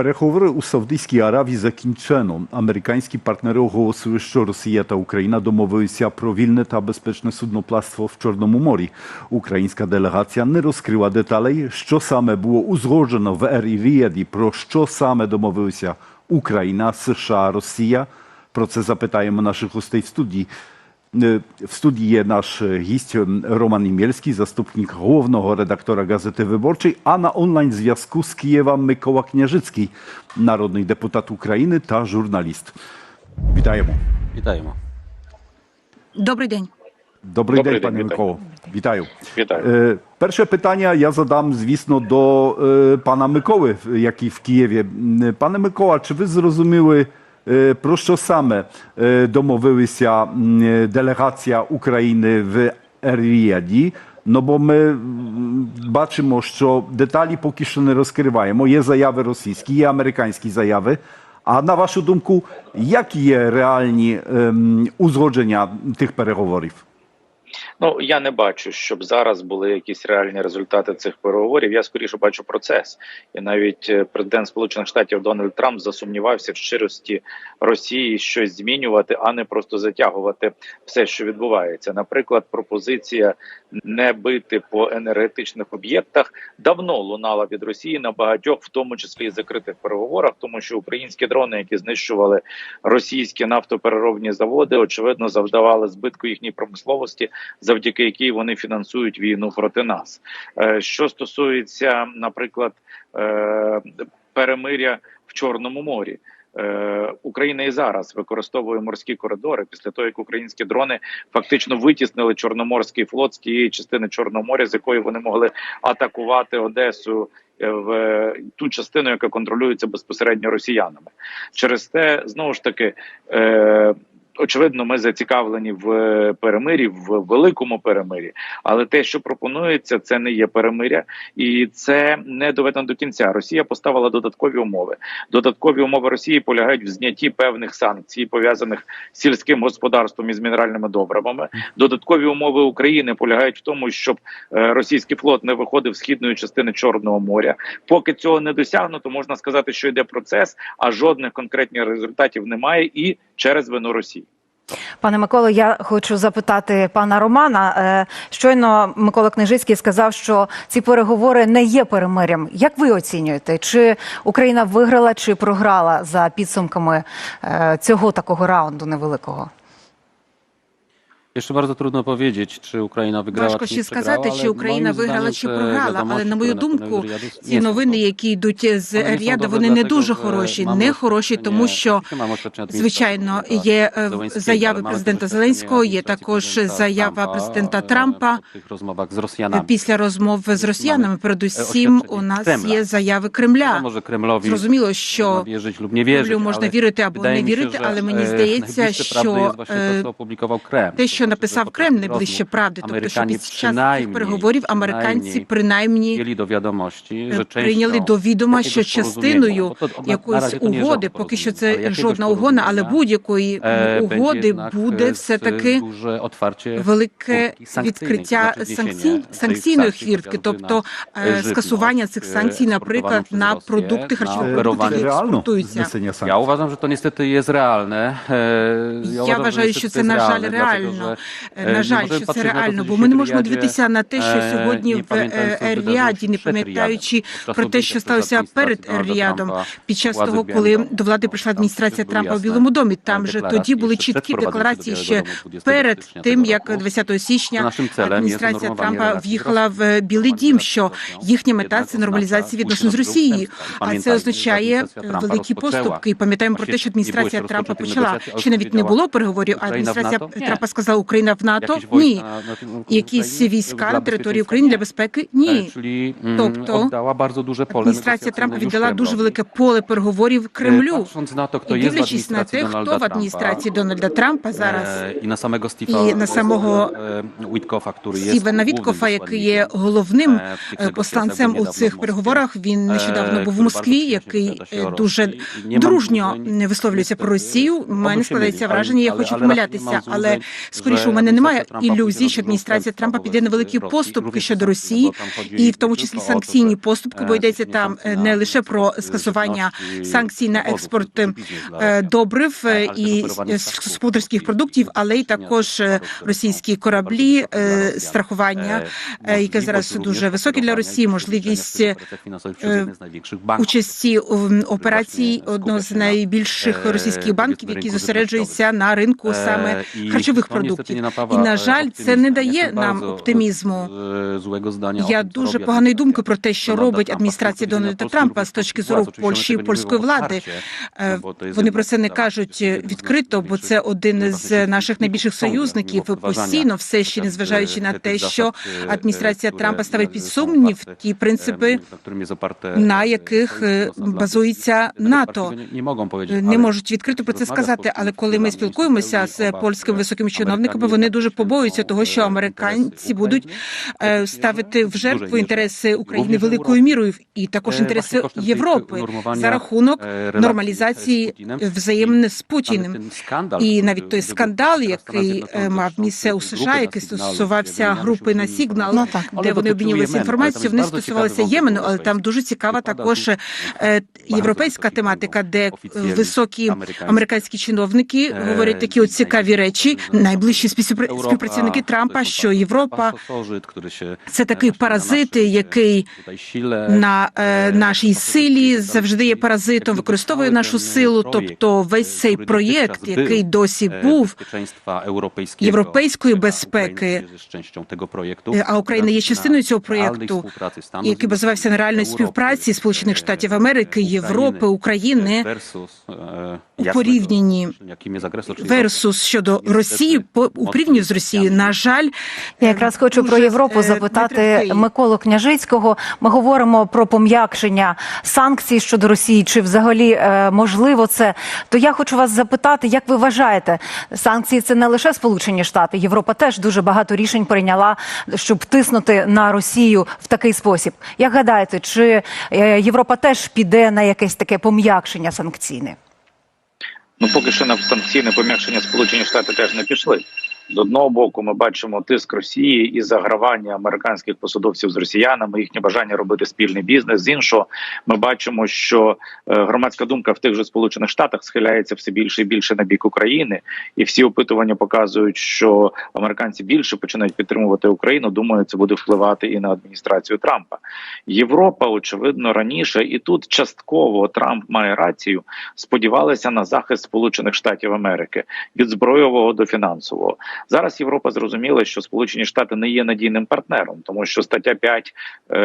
Переговори у Саудівській Аравії закінчено. Американські партнери оголосили, що Росія та Україна домовилися про вільне та безпечне судноплавство в Чорному морі. Українська делегація не розкрила деталей, що саме було узгоджено в Ер-Ріяді, про що саме домовилися Україна, США, Росія. Про це запитаємо наших гостей в студії. Е, В студії є наш е, гість е, Роман Імєльський, заступник головного редактора газети Виборчий, а на онлайн зв'язку з Києва Микола Княжицький, народний депутат України та журналіст. Вітаємо. Вітаємо. Добрий день. Добрий, Добрий день, день, пане вітаю. Миколо. Вітаю. Вітаю. Е, Перше питання я задам, звісно, до е, пана Миколи, в- який в Києві. М, Пане Микола, чи ви зрозуміли, е, про що саме е, домовилися м, е, делегація України в Ер-Ріяді? Ну бо ми м, бачимо, що деталі поки що не розкриваємо. Є заяви російські, є американські заяви. А на вашу думку, які є реальні ем, узгодження тих переговорів? Ну я не бачу, щоб зараз були якісь реальні результати цих переговорів. Я скоріше бачу процес, і навіть е, президент Сполучених Штатів Дональд Трамп засумнівався в щирості Росії щось змінювати, а не просто затягувати все, що відбувається. Наприклад, пропозиція не бити по енергетичних об'єктах давно лунала від Росії на багатьох, в тому числі і закритих переговорах, тому що українські дрони, які знищували російські нафтопереробні заводи, очевидно завдавали збитку їхній промисловості, завдяки якій вони фінансують війну проти нас. Е, Що стосується, наприклад, е, перемиря в Чорному морі. Е, Україна і зараз використовує морські коридори після того, як українські дрони фактично витіснили Чорноморський флот з тієї частини Чорного моря, з якої вони могли атакувати Одесу в ту частину, яка контролюється безпосередньо росіянами. Через те знову ж таки. Е, Очевидно, ми зацікавлені в перемирі, в великому перемирі, але те, що пропонується, це не є перемиря, і це не доведено до кінця. Росія поставила додаткові умови. Додаткові умови Росії полягають в знятті певних санкцій, пов'язаних з сільським господарством і з мінеральними добривами. Додаткові умови України полягають в тому, щоб е, російський флот не виходив східної частини Чорного моря. Поки цього не досягнуто, можна сказати, що йде процес, а жодних конкретних результатів немає, і через вину Росії. Пане Миколо, я хочу запитати пана Романа. Е, Щойно Микола Книжицький сказав, що ці переговори не є перемир'ям. Як ви оцінюєте, чи Україна виграла чи програла за підсумками е, цього такого раунду невеликого? Jeszcze bardzo trudno powiedzieć, czy Ukraina wygrała, Важко ще сказати, przegrała, чи Україна виграла чи програла. Але на мою думку, ці новини, які йдуть з добре вони не дуже хороші. Не хороші, тому що звичайно є е, заяви президента Зеленського. Є також заява президента e, Трампа. Після розмов з росіянами, передусім, у нас є заяви Кремля. Зрозуміло, що Кремлю можна вірити або не вірити, але мені e, здається, що е, те, що написав Кремль, найближче правди, тобто що під час цих переговорів американці принаймні прийняли до відома, що частиною якоїсь угоди, поки що це жодна угода, але будь-якої e, угоди буде e, все таки велике відкриття санкцій, санкційної хвіртки, тобто na, е, e, скасування цих e, санкцій, наприклад, на продукти продукти, operowanie- які експортуються. że to niestety jest realne. E, Я вважаю, що to це на жаль реально. Е, że, На e, жаль, що це реально, бо ми не можемо дивитися на те, що e, сьогодні в е, Ріаді, не пам'ятаючи про те, що сталося перед Ріадом, під час того, коли до влади прийшла адміністрація Трампа в Білому домі. Там же тоді були чіткі декларації ще Białego Domu 20 перед тим, як roku. 20 січня адміністрація Трампа в'їхала в Білий Дім, що їхня мета це нормалізація відносин з Росією. А це означає великі поступки. І пам'ятаємо про те, що адміністрація Трампа почала. Ще навіть не було переговорів, а адміністрація Трампа сказала Україна в НАТО. Ні. Якісь війська на території? України для безпеки? Ні. Тобто Адміністрація Трампа віддала дуже велике поле переговорів E, Кремлю. І дивлячись на те, хто в адміністрації Дональда Трампа зараз. samego Steve'a, І на самого Стівена Віткофа, який є головним е, посланцем у цих переговорах. Він нещодавно був в Москві, який е, дуже дружньо висловлюється про Росію. У мене складається враження, я хочу помилятися, але że скоріше у мене немає ілюзій, що адміністрація Трампа піде на великі поступки щодо Росії, і в тому числі санкційні поступки, бо йдеться там е, не лише про скасування санкцій на експорт е, добрив е, і господарських продуктів, але й також е, російські кораблі, е, страхування, е, яке зараз дуже високе для Росії, можливість е, участі в операції одного з найбільших російських банків, які зосереджуються на ринку саме харчових продуктів. І на жаль, це не дає нам оптимізму. Я дуже поганої думки про те, що робить адміністрація Дональда Трампа з точки зору Польщі і польської влади. Вони про це не кажуть відкрито, бо це один з наших найбільших союзників. Постійно все ще незважаючи на те, що адміністрація Трампа ставить під сумнів ті принципи, на яких базується НАТО. Не можуть відкрито про це сказати, але коли ми спілкуємося з польськими високими чиновниками, вони дуже побоюються того, що американці будуть е, ставити в жертву інтереси України великою мірою і також інтереси Європи за рахунок нормалізації взаємини з Путіним. І навіть той скандал, який е, мав місце у США, який стосувався групи на Сігнал, Ну, так. де вони обмінювалися інформацією, вони стосувалися Ємену, але там дуже цікава також е, європейська тематика, де високі американські. чиновники говорять такі цікаві речі. Найближчі співпра- співпрацівники Трампа, що Європа це такий паразит, який на е, нашій силі завжди є паразитом, використовує нашу силу. Тобто, весь цей проєкт, який досі був європейської безпеки, е, а Україна є частиною цього проєкту, який базувався на реальної співпраці Сполучених Штатів Америки, Європи, України у порівнянні версус щодо Росії по у порівнянні з Росією. На жаль, Я якраз хочу про Європу е, запитати. Миколу Княжицького. Ми говоримо про пом'якшення санкцій щодо Росії. Чи взагалі е, можливо це? То я хочу вас запитати, як ви вважаєте, санкції це не лише Сполучені Штати, Європа теж дуже багато рішень прийняла, щоб тиснути на Росію в такий спосіб. Як гадаєте, чи е, Європа теж піде на якесь таке пом'якшення санкційне? Ну поки що на санкційне пом'якшення Сполучені Штати теж не пішли. З одного боку, ми бачимо тиск Росії і загравання американських посадовців з росіянами, їхнє бажання робити спільний бізнес. З іншого, ми бачимо, що е, громадська думка в тих же сполучених штатах схиляється все більше і більше на бік України, і всі опитування показують, що американці більше починають підтримувати Україну. Думаю, це буде впливати і на адміністрацію Трампа. Європа, очевидно, раніше і тут частково Трамп має рацію. Сподівалися на захист Сполучених Штатів Америки від збройового до фінансового. Зараз Європа зрозуміла, що Сполучені Штати не є надійним партнером, тому що стаття 5 е,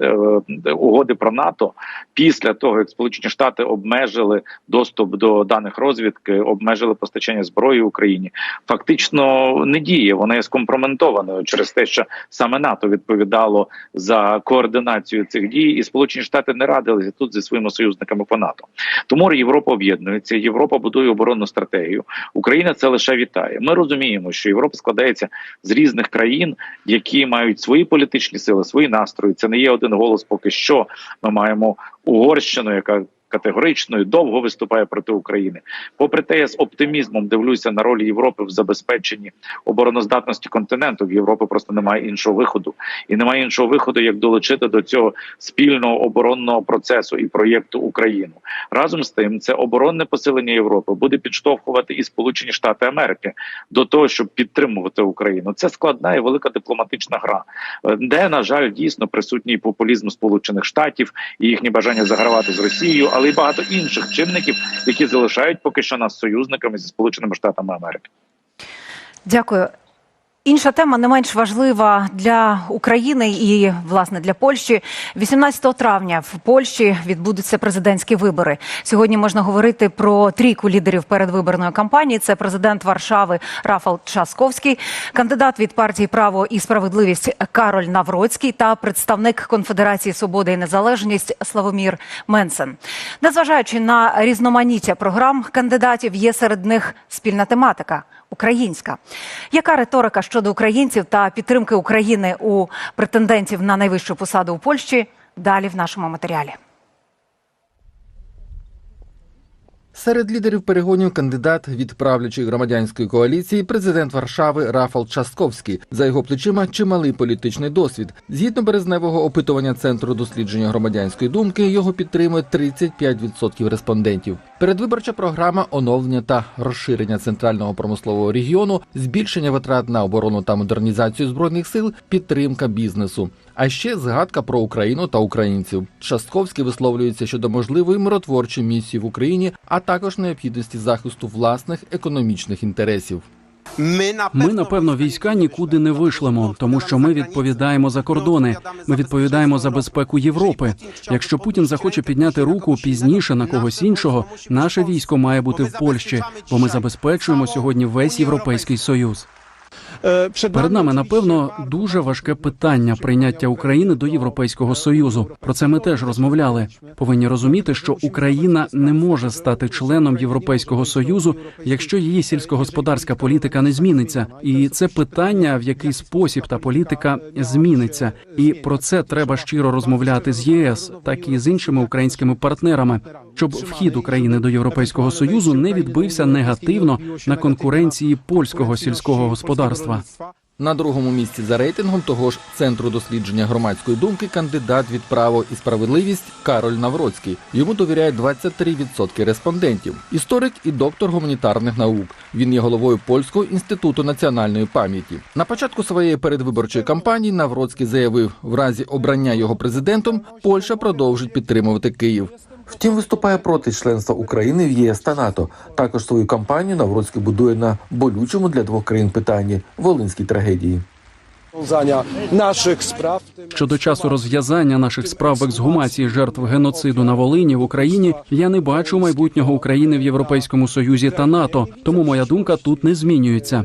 е, угоди про НАТО після того, як Сполучені Штати обмежили доступ до даних розвідки, обмежили постачання зброї Україні, фактично не діє. Вона є скомпроментованою через те, що саме НАТО відповідало за координацію цих дій, і Сполучені Штати не радилися тут зі своїми союзниками по НАТО. Тому Європа об'єднується. Європа будує оборонну стратегію. Україна це лише вітає. Ми розуміємо, що Європа складається з різних країн, які мають свої політичні сили, свої настрої. Це не є один голос. Поки що ми маємо Угорщину, яка категорично і довго виступає проти України. Попри те, я з оптимізмом дивлюся на роль Європи в забезпеченні обороноздатності континенту. В Європи просто немає іншого виходу, і немає іншого виходу, як долучити до цього спільного оборонного процесу і проєкту Україну. Разом з тим, це оборонне посилення Європи буде підштовхувати і Сполучені Штати Америки до того, щоб підтримувати Україну. Це складна і велика дипломатична гра, де на жаль дійсно присутній популізм Сполучених Штатів і їхнє бажання загравати з Росією, але й багато інших чинників, які залишають поки що нас союзниками зі Сполученими Штатами Америки. Дякую. Інша тема не менш важлива для України і власне для Польщі. 18 травня в Польщі відбудуться президентські вибори. Сьогодні можна говорити про трійку лідерів передвиборної кампанії. Це президент Варшави Рафал Часковський, кандидат від партії Право і справедливість Кароль Навроцький та представник Конфедерації Свобода і Незалежність Славомір Менсен. Незважаючи на різноманіття програм кандидатів, є серед них спільна тематика українська. Яка риторика щодо українців та підтримки України у претендентів на найвищу посаду у Польщі? Далі в нашому матеріалі. Серед лідерів перегонів кандидат від правлячої громадянської коаліції, президент Варшави Рафал Частковський. За його плечима чималий політичний досвід. Згідно березневого опитування центру дослідження громадянської думки, його підтримує 35% респондентів. Передвиборча програма оновлення та розширення центрального промислового регіону, збільшення витрат на оборону та модернізацію збройних сил, підтримка бізнесу. А ще згадка про Україну та українців. Частковський висловлюється щодо можливої миротворчої місії в Україні, а також необхідності захисту власних економічних інтересів. Ми, напевно, війська нікуди не вишлемо, тому що ми відповідаємо за кордони. Ми відповідаємо за безпеку Європи. Якщо Путін захоче підняти руку пізніше на когось іншого, наше військо має бути в Польщі, бо ми забезпечуємо сьогодні весь європейський союз. Перед нами, напевно, дуже важке питання прийняття України до Європейського союзу. Про це ми теж розмовляли. Повинні розуміти, що Україна не може стати членом Європейського союзу, якщо її сільськогосподарська політика не зміниться. І це питання, в який спосіб та політика зміниться. І про це треба щиро розмовляти з ЄС, так і з іншими українськими партнерами, щоб вхід України до Європейського союзу не відбився негативно на конкуренції польського сільського господарства. На другому місці за рейтингом того ж центру дослідження громадської думки кандидат від право і справедливість Кароль Навроцький. Йому довіряють 23% респондентів. Історик і доктор гуманітарних наук. Він є головою польського інституту національної пам'яті. На початку своєї передвиборчої кампанії Навроцький заявив, в разі обрання його президентом Польща продовжить підтримувати Київ. Втім, виступає проти членства України в ЄС та НАТО. Також свою кампанію Навроцький будує на болючому для двох країн питанні волинській трагедії. W tym Щодо часу розв'язання наших справ в ексгумації жертв геноциду на Волині в Україні, я не бачу майбутнього України в Європейському Союзі та НАТО. Тому моя думка тут не змінюється.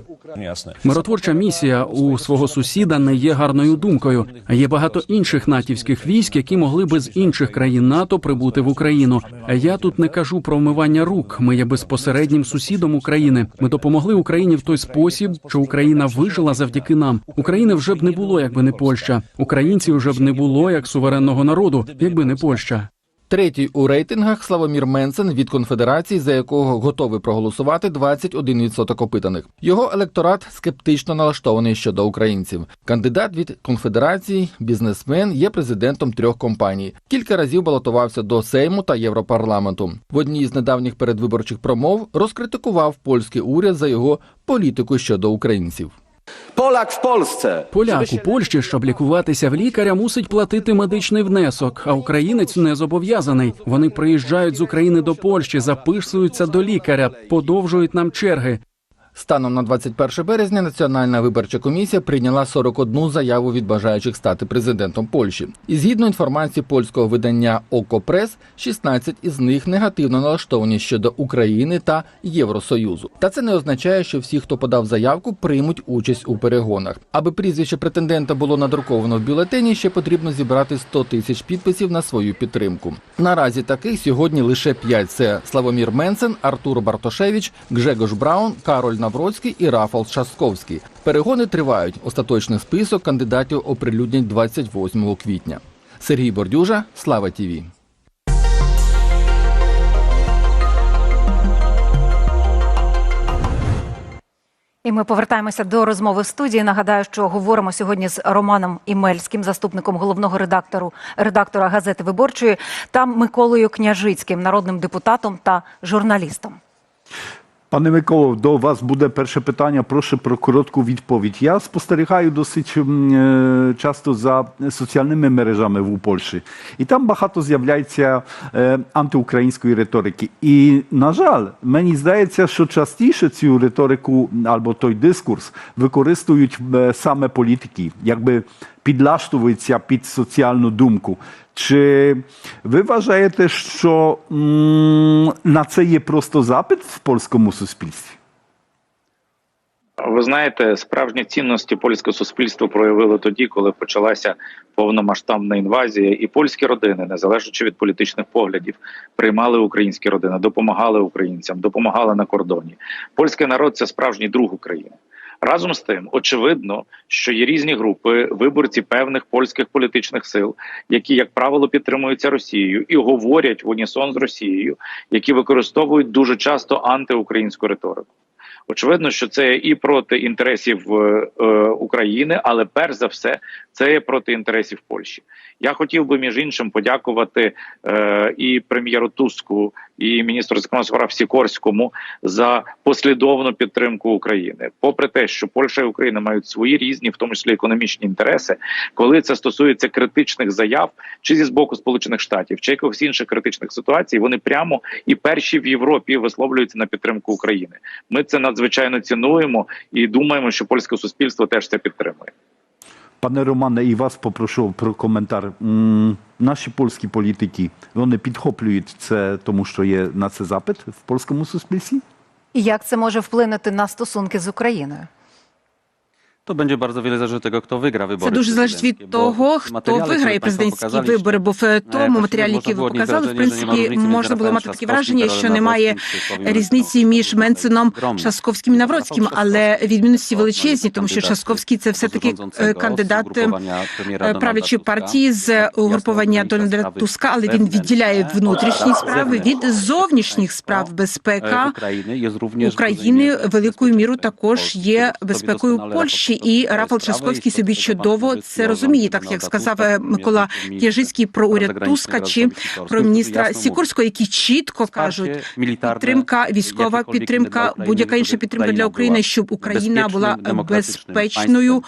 Миротворча місія у свого сусіда не є гарною думкою. А є багато інших натівських військ, які могли би з інших країн НАТО прибути в Україну. А я тут не кажу про вмивання рук. Ми є безпосереднім сусідом України. Ми допомогли Україні в той спосіб, що Україна вижила завдяки нам. України вже б не було, якби не Польща. Українців вже б не було як суверенного народу, якби не Польща. Третій у рейтингах Славомір Менсен від конфедерації, за якого готовий проголосувати 21% опитаних. Його електорат скептично налаштований щодо українців. Кандидат від конфедерації, бізнесмен, є президентом трьох компаній. Кілька разів балотувався до Сейму та Європарламенту. В одній з недавніх передвиборчих промов розкритикував польський уряд за його політику щодо українців. Polak в Polsce. Поляк у Польщі, щоб лікуватися в лікаря, мусить платити медичний внесок, а українець не зобов'язаний. Вони приїжджають з України до Польщі, записуються до лікаря, подовжують нам черги. Станом на 21 березня Національна виборча комісія прийняла 41 заяву від бажаючих стати президентом Польщі. І згідно інформації польського видання Окопрес, 16 із них негативно налаштовані щодо України та Євросоюзу. Та це не означає, що всі, хто подав заявку, приймуть участь у перегонах. Аби прізвище претендента було надруковано в бюлетені, ще потрібно зібрати 100 тисяч підписів на свою підтримку. Наразі таких сьогодні лише 5. Це Славомір Менсен, Артур Бартошевич, Гжегош Браун, Кароль Навроцький і Рафал Часковський. Перегони тривають. Остаточний список кандидатів оприлюднять 28 квітня. Сергій Бордюжа, Слава ТІВІ. І ми повертаємося до розмови в студії. Нагадаю, що говоримо сьогодні з Романом Імельським, заступником головного редактору редактора газети Виборчої, та Миколою Княжицьким, народним депутатом та журналістом. Пане Миколо, до вас буде перше питання. Прошу про коротку відповідь. Я спостерігаю досить е, часто за соціальними мережами в Польщі, і там багато з'являється е, антиукраїнської риторики. І, на жаль, мені здається, що частіше цю риторику або той дискурс використовують е, саме політики, якби підлаштовуються під соціальну думку. Чи ви вважаєте, що на це є просто запит в польському суспільстві? Ви знаєте, справжні цінності польське суспільство проявило тоді, коли почалася повномасштабна інвазія, і польські родини, незалежно від політичних поглядів, приймали українські родини, допомагали українцям, допомагали на кордоні. Польський народ це справжній друг України. Разом з тим, очевидно, що є різні групи виборці певних польських політичних сил, які, як правило, підтримуються Росією і говорять в унісон з Росією, які використовують дуже часто антиукраїнську риторику. Очевидно, що це і проти інтересів е, е, України, але перш за все, це є проти інтересів Польщі. Я хотів би між іншим подякувати е, і прем'єру Туску, і міністру закордонних справ Сікорському за послідовну підтримку України. Попри те, що Польща і Україна мають свої різні, в тому числі економічні інтереси, коли це стосується критичних заяв, чи зі боку Сполучених Штатів, чи якихось інших критичних ситуацій, вони прямо і перші в Європі висловлюються на підтримку України. Ми це надзвичайно цінуємо і думаємо, що польське суспільство теж це підтримує. Пане Романе, і вас попрошу про коментар. Наші польські політики вони підхоплюють це, тому що є на це запит в польському суспільстві? І як це може вплинути на стосунки з Україною? To będzie bardzo wiele zależy od tego, kto wygra wybory. Це дуже залежить prezydenckie, від bo того, хто виграє państwo президентські pokazaliście, вибори. Бо в тому матеріалі, який ви było odnieść показали, в wrażenie, że nie ma принципі, różnicy między можна було Rafałem мати таке Trzaskowskim, враження, що немає Nawrockim czy Sławomirem різниці між Ogromna. Шасковським і Навроцьким, Rafał але Trzaskowski, відмінності величезні, тому що Шасковський це все таки rządzącego кандидат z ugrupowania premiera е, Donalda правлячої Tuska. партії з угруповання ograniczenia Дональда sprawy Туска, але він wewnętrzne відділяє внутрішні справи від зовнішніх справ. Безпека e, України również України dużej великою мірою також є Тобто безпекою doskonale Польщі, Rafał і Рафал sprawy, Трzaskowський і собі чудово це розуміє, так як сказав е, Микола Княжицький про уряд Туска чи про міністра Сікорського, які чітко кажуть, підтримка військова підтримка, будь-яка інша підтримка для України, щоб Україна була безпечною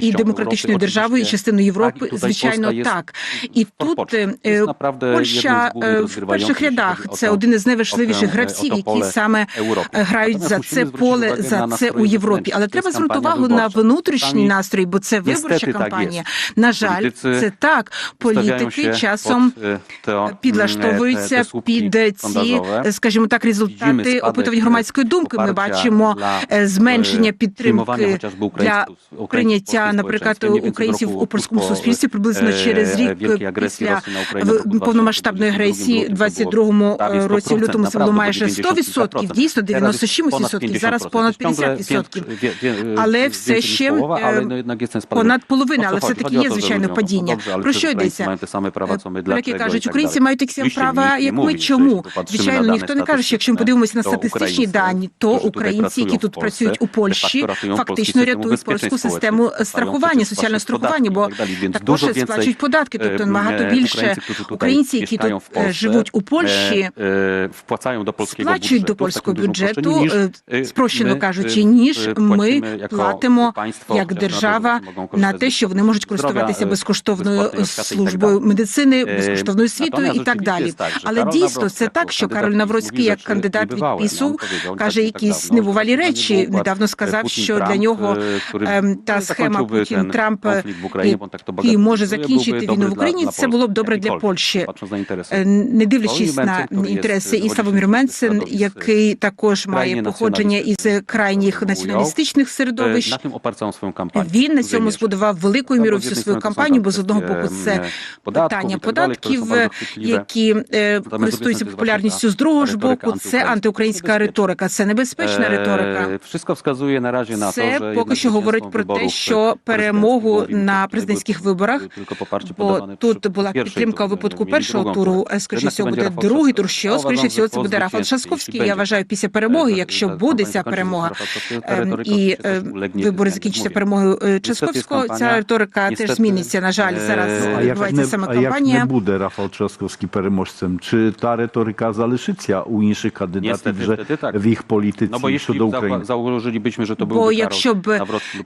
і демократичною державою, і частиною Європи, звичайно, так. І тут е, е, Польща в перших рядах це один із найважливіших гравців, які саме грають за це поле, за це у Європі. Але треба звернути увагу на внутрішній настрій, бо це виборча кампанія. На жаль, це так. Політики часом підлаштовуються під ці, е, скажімо так, результати опитувань громадської думки. Ми бачимо е, зменшення підтримки для прийняття, наприклад, українців у польському суспільстві приблизно через рік після повномасштабної агресії, в 22-му е, році в лютому це було майже 100%, дійсно 97%, зараз понад 50%. Але все ще, е, понад половина, але все-таки є, звичайно, падіння. Про що йдеться? Поляки кажуть, українці мають такі самі права, як ми. Чому? Звичайно, ніхто не каже, що якщо ми подивимося на статистичні дані, то українці, які тут працюють у Польщі, фактично рятують польську систему страхування, соціального страхування, бо також сплачують податки. Тобто набагато більше українців, які тут е, живуть у Польщі, сплачують до польського бюджету, е, спрощено кажучи, ніж ми платимо як держава на те, що вони можуть користуватися безкоштовною службою медицини, безкоштовною освітою і так далі. Але дійсно це так, що Кароль Навроцький, як кандидат від ПІСу, каже якісь небувалі речі. Недавно сказав, що для нього ем, та схема Путін Трамп, який може закінчити війну в Україні, це було б добре для Польщі. Е, Не дивлячись на інтереси і Славомір Менцен, який також має походження із крайніх націоналістичних середовищ. Він на цьому збудував великою мірою всю свою кампанію, бо з одного боку це питання податків, які е, користуються популярністю. З другого ж боку, це антиукраїнська риторика. Це небезпечна риторика. Na razie na to, Це поки що говорить про те, що перемогу на президентських виборах, бо тут була підтримка у випадку першого туру. Скоріше всього буде другий тур. Що скоріше всього це буде Рафал Шасковський. Я вважаю після перемоги, e, якщо буде ця перемога. Ем, І е, вибори закінчаться Mówię, перемогою е, Часковського. Ця риторика теж зміниться. На жаль, зараз е, A відбувається не, саме a jak nie кампанія. буде Rafał Trzaskowski переможцем, чи та риторика залишиться у інших кандидатів вже в їх політиці No щодо України? zauwa- założylibyśmy, że to Бо якщо б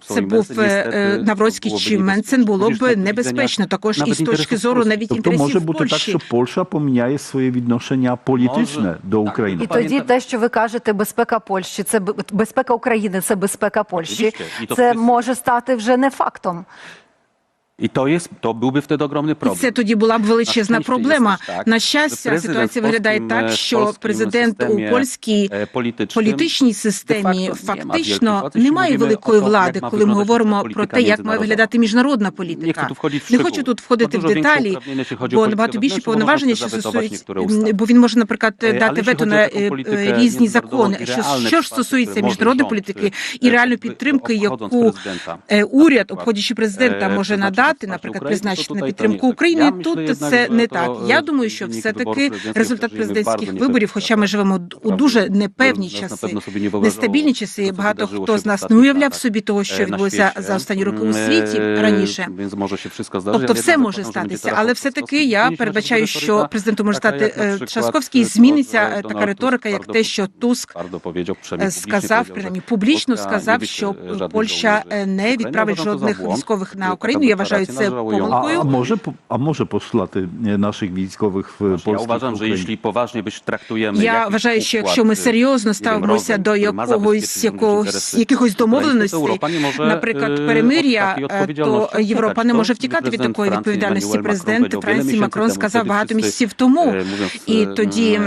це був е, Навроцький чи Менцен, було б небезпечно. Також і з точки зору Polski. навіть Тобто може бути так, що Польща поміняє своє відношення політичне до України. І тоді те, що ви кажете, безпека Польщі, це б- безпека України, це безпека Польщі. Oczywiście. Це може стати вже не фактом. I to jest, to byłby wtedy ogromny І problem. це тоді була б величезна щастя, проблема. так, На щастя, президент ситуація виглядає так, е, що президент у польській е, політичній системі фактично немає що ми великої влади, як коли ми говоримо про те, як має виглядати міжнародна політика. Не хочу тут входити в деталі, бо набагато bo повноваження, що ustawy. бо він може, наприклад, Е, дати вето на різні закони. Що, що ж стосується міжнародної політики і реальної підтримки, яку уряд, обходячи президента, може надати, wsparcie наприклад, призначити на підтримку. України. Тут це не так. е, Я думаю, що все-таки результат президентських виборів, хоча ми живемо у дуже непевні часи, нестабільні часи. І багато хто з нас не уявляв собі того, що e, відбулося за останні роки у Mm, світі раніше. Się wszystko zdarzyć, Тобто все може статися, але все-таки я передбачаю, що президентом може стати е, co Зміниться е, така риторика, як те, що Туск е, сказав, принаймні публічно сказав, що Польща е, не відправить жодних військових на Україну. Я вважаю deklaracja це nażałująca. A, a, помилкою. może, a może postulaty e, naszych wojskowych w Ja Polsce uważam, że jeśli poważnie byś traktujemy Я вважаю, що якщо ми e, серйозно ставимося до якогось якогось якихось домовленостей, Europa nie może, наприклад, e, перемир'я, е, то odpowiedzialności Європа не To може втікати від такої відповідальності. Президент Франції miesięcy Макрон temu, сказав wtedy багато місяців тому. e, І e, тоді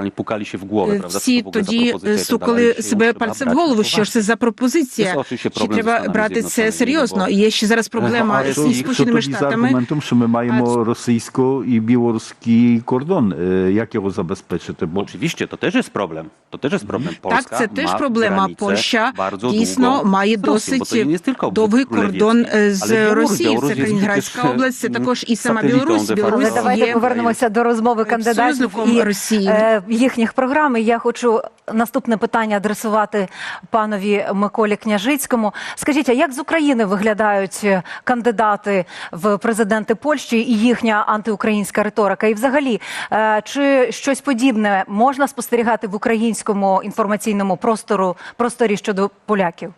e, e, pukali się w głowę, prawda? co to всі тоді стукали себе пальцем в голову. Що ж це за пропозиція? Чи проблем треба брати це серйозно? бо- І є ще зараз проблема з co, co to Сполученими za Штатами. że my maємо rosyjsko i białoruski kordon? E, Jak go zabezpieczyć? Bo Oczywiście, to też jest problem. To też jest problem. Polska Так, це теж проблема. Польща дійсно має досить довгий кордон е, з Росією. Це Калінінградська область, це також і сама Білорусь. Білорусь давайте є повернемося до розмови кандидатів і Росії. е, їхніх програм. І Я хочу наступне питання адресувати панові Миколі Княжицькому. Скажіть, а як з України виглядають кандидати в президенти Польщі і їхня антиукраїнська риторика? І взагалі, е, чи щось подібне можна спостерігати в українському інформаційному простору просторі щодо поляків?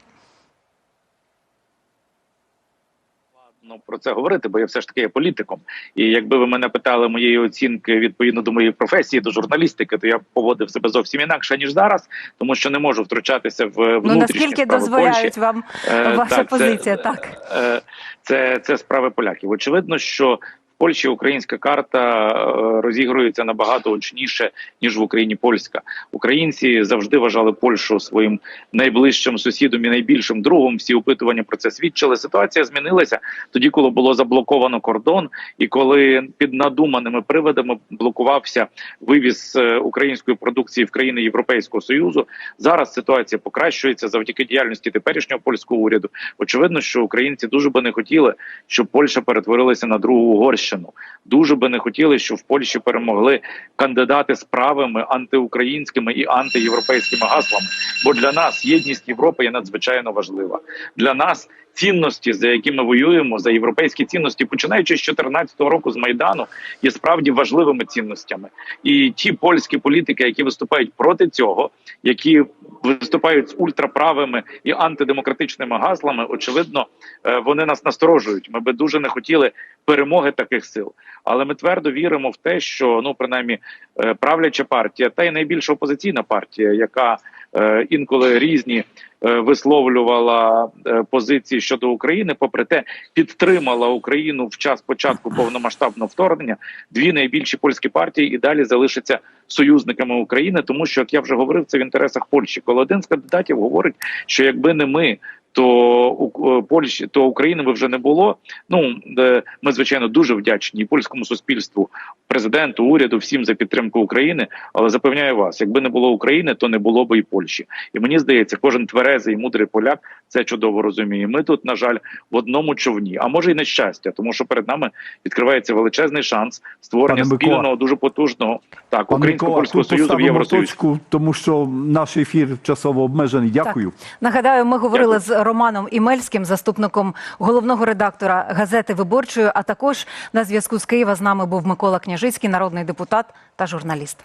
Ну про це говорити, бо я все ж таки є політиком. І якби ви мене питали моєї оцінки відповідно до моєї професії, до журналістики, то я б поводив себе зовсім інакше ніж зараз, тому що не можу втручатися в Ну наскільки справи дозволяють Польщі. вам Е, ваша так, це- позиція? так. Е, Це, це справи поляків. Очевидно, що Польщі українська карта е, розігрується набагато очніше ніж в Україні польська. Українці завжди вважали Польщу своїм найближчим сусідом і найбільшим другом. Всі опитування про це свідчили. Ситуація змінилася тоді, коли було заблоковано кордон, і коли під надуманими приводами блокувався вивіз е, української продукції в країни Європейського союзу. Зараз ситуація покращується завдяки діяльності теперішнього польського уряду. Очевидно, що українці дуже би не хотіли, щоб Польща перетворилася на другу Угорщину. Дуже би не хотіли, щоб в Польщі перемогли кандидати з правими антиукраїнськими і антиєвропейськими гаслами. Бо для нас єдність Європи є надзвичайно важлива. Для нас цінності, за які ми воюємо, за європейські цінності, починаючи з 2014 року з майдану, є справді важливими цінностями. І ті польські політики, які виступають проти цього, які виступають з ультраправими і антидемократичними гаслами, очевидно, е, вони нас насторожують. Ми би дуже не хотіли перемоги таких сил, але ми твердо віримо в те, що ну принаймні правляча партія, та й найбільша опозиційна партія, яка е, інколи різні е, висловлювала е, позиції щодо України, попри те, підтримала Україну в час початку повномасштабного вторгнення. Дві найбільші польські партії і далі залишаться союзниками України, тому що як я вже говорив, це в інтересах Польщі. Коли один з кандидатів говорить, що якби не ми. То у е, Польщі, то України би вже не було. Ну е, ми звичайно дуже вдячні і польському суспільству, президенту, уряду, всім за підтримку України. Але запевняю вас, якби не було України, то не було би і Польщі. І мені здається, кожен тверезий і мудрий поляк це чудово розуміє. Ми тут, на жаль, в одному човні, а може й на щастя, тому що перед нами відкривається величезний шанс створення Пане Микола. спільного, дуже потужного так Пане українсько-польського тут союзу в Євросоюзі. точку, тому що наш ефір часово обмежений. Дякую. Нагадаю, ми говорили Дякую. з Романом Імельським, заступником головного редактора газети Виборчої. А також на зв'язку з Києва з нами був Микола Княжицький, народний депутат та журналіст.